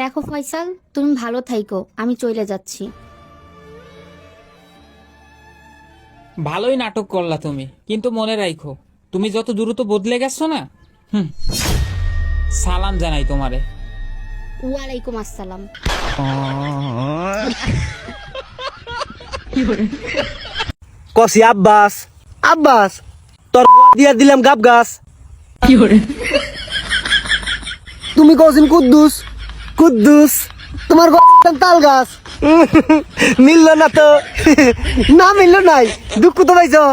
দেখো ফয়সাল তুমি ভালো থাইকো আমি চলে যাচ্ছি। ভালোই নাটক করলা তুমি কিন্তু মনে রাখো তুমি যত দ্রুত বদলে গেছো না হুম সালাম জানাই তোমারে। ওয়ালাইকুম আসসালাম। কসি আব্বাস আব্বাস তোর দিয়া দিলাম গাব গাছ। তুমি কসিন কুদ্দুস কুদ্দুস তোমার তাল গাছ। মিললো না তো। না মিললো নাই। দুঃখ তো পাইছ।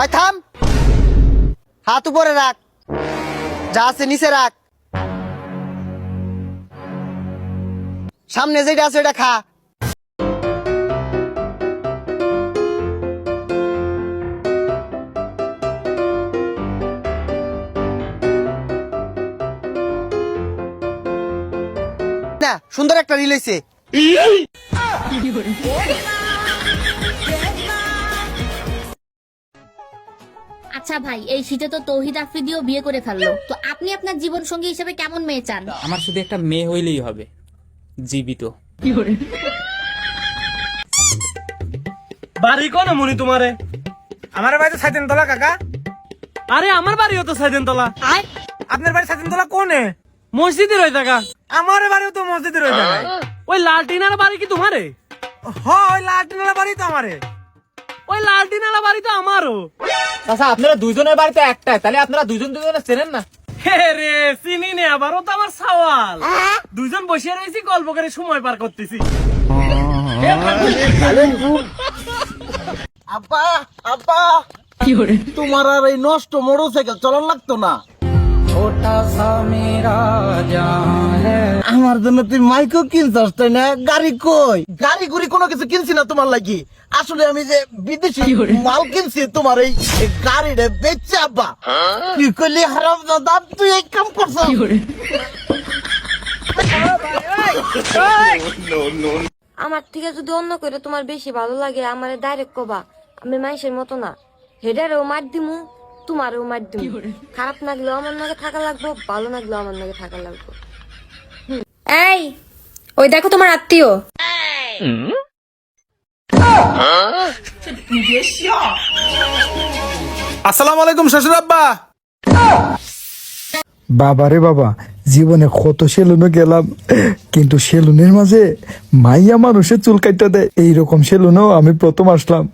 আয় থাম। হাত উপরে রাখ। যা আছে নিচে রাখ। সামনে যেটা আছে ওটা খা। সুন্দর একটা রিল হয়েছে আচ্ছা ভাই এই শীতে তো তৌহিদ আফ্রিদিও বিয়ে করে ফেলল। তো আপনি আপনার জীবন সঙ্গী হিসেবে কেমন মেয়ে চান? আমার শুধু একটা মেয়ে হইলেই হবে জীবিত। বাড়ি কোন মনি তোমারে? আমার বাড়িতে সাইতেন তলা কাকা। আরে আমার বাড়িও তো সাইদেন তলা আপনার বাড়ি সাইতেন তলা কোনে? মসজিদে রয়ে থাকা আমার বাড়িও তো মসজিদে যায় ওই লালটিনার বাড়ি কি তোমারে? হয় লাটিনালা বাড়ি তো আমারে। ওই লালটিনালা বাড়ি তো আমারও। আচ্ছা আপনারা দুইজনের বাড়িতে একটাই তাহলে আপনারা দুইজন দুজনে চেনেন না? হে রে চিনি নে আবারও তো আমার সওয়াল। দুইজন বসে রয়েছি গল্প করে সময় পার করতেছি। আব্বা আব্বা তোমার আর এই নষ্ট মোটর সাইকেল চলন লাগতো না। আমার জন্য তুই মাইকও কিনছস তাই না? গাড়ি কই? গাড়ি গুড়ি কোনো কিছু কিনছি না তোমার লাগি? আসলে আমি যে বিদেশি মাল কিনছি তোমার এই গাড়িটা বেচছে আব্বা। কি করলি হারাম দাদা তুই এই কাম করছ আমার থেকে যদি অন্য করে তোমার বেশি ভালো লাগে আমার ডাইরেক্ট কবা। আমি মানুষের মতো না। হেডারেও মার দিমু। তোমারও উমার দুই খারাপ লাগলেও আমার নাকে থাকা লাগবো ভালো লাগলেও আমার নাকে থাকা লাগবো। এই ওই দেখো তোমার আত্মীয়। আসসালামু আলাইকুম শ্বশুর আব্বা। বাবা রে বাবা জীবনে কত সেলুনে গেলাম কিন্তু সেলুনের মাঝে মাইয়া মানুষের চুল কাটতে দেয়। এইরকম সেলুনেও আমি প্রথম আসলাম।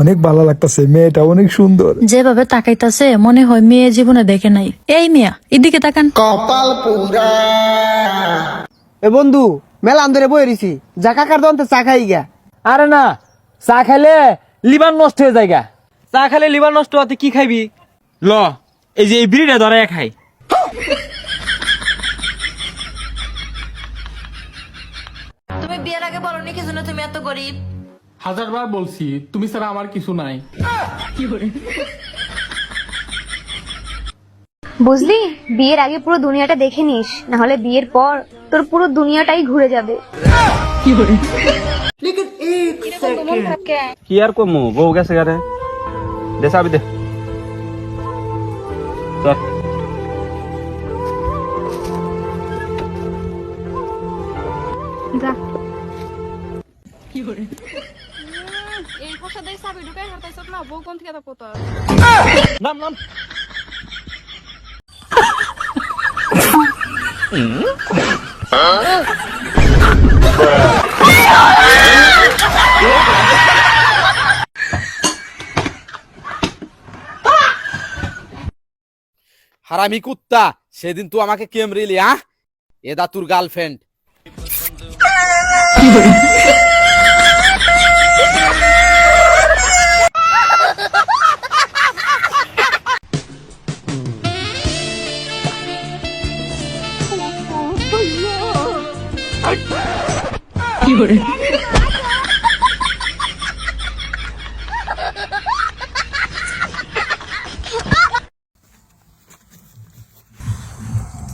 অনেক ভালো লাগতেছে মেয়েটা অনেক সুন্দর। যেভাবে তাকাইতাছে মনে হয় মেয়ে জীবনে দেখে নাই। এই মিয়া এদিকে তাকান। কপাল পুরা। এ বন্ধু মেলা আন্দরে বই রইছি। যা কাকার দন্তে চা খাই গা। আরে না চা খাইলে লিভার নষ্ট হয়ে যায় গা। চা খাইলে লিভার নষ্ট হতে কি খাইবি? ল এই যে এই বিড়িটা ধরে খাই। বিয়ের আগে বলো নি কি জন্য তুমি এত গরিব। হাজারবার বলছি তুমি ছাড়া আমার কিছু নাই। বুঝলি? বিয়ের আগে পুরো দুনিয়াটা দেখে নিস না হলে বিয়ের পর তোর পুরো দুনিয়াটাই ঘুরে যাবে। কি আর কমু বউ গেছে গারে দে চাবি দে। চল নাম নাম। হারামি কুত্তা সেদিন তুই আমাকে কেমরিলি হ্যাঁ এদা তোর গার্লফ্রেন্ড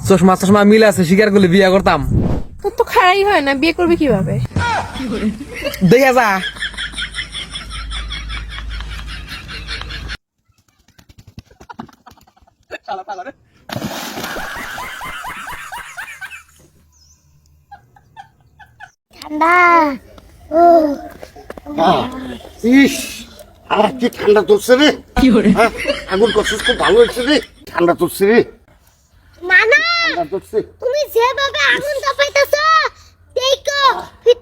চশমা চশমা মিল আছে স্বীকার করলে বিয়ে করতাম। তোর তো খারাই হয় না বিয়ে করবে কীভাবে? দেখা যা। ঠান্ডা? ইস আর কি ঠান্ডা তুলছে রে? আগুন করছিস খুব ভালো হয়েছে রে। ঠান্ডা তুলছে রে। তুলছে তুমি যেভাবে আগুন তাপাইতেছো দেখো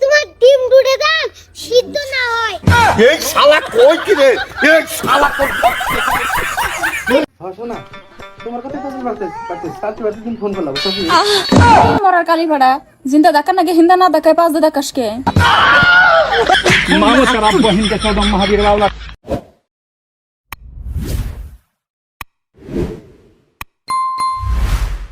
তোমার ডিম ডুড়ে দান সিদ্ধ না হয়। এই শালা কই কি রে এই শালা কই? তোমার কথা তো বলতে পারতে পারতে দিন ফোন করলাম মরার কালি ভাড়া জিন্দা দেখা নাকি হিন্দা না দেখায় পাঁচ দাদা কাশকে মামা খারাপ বহিন কে চৌদম মহাবীর বাউলা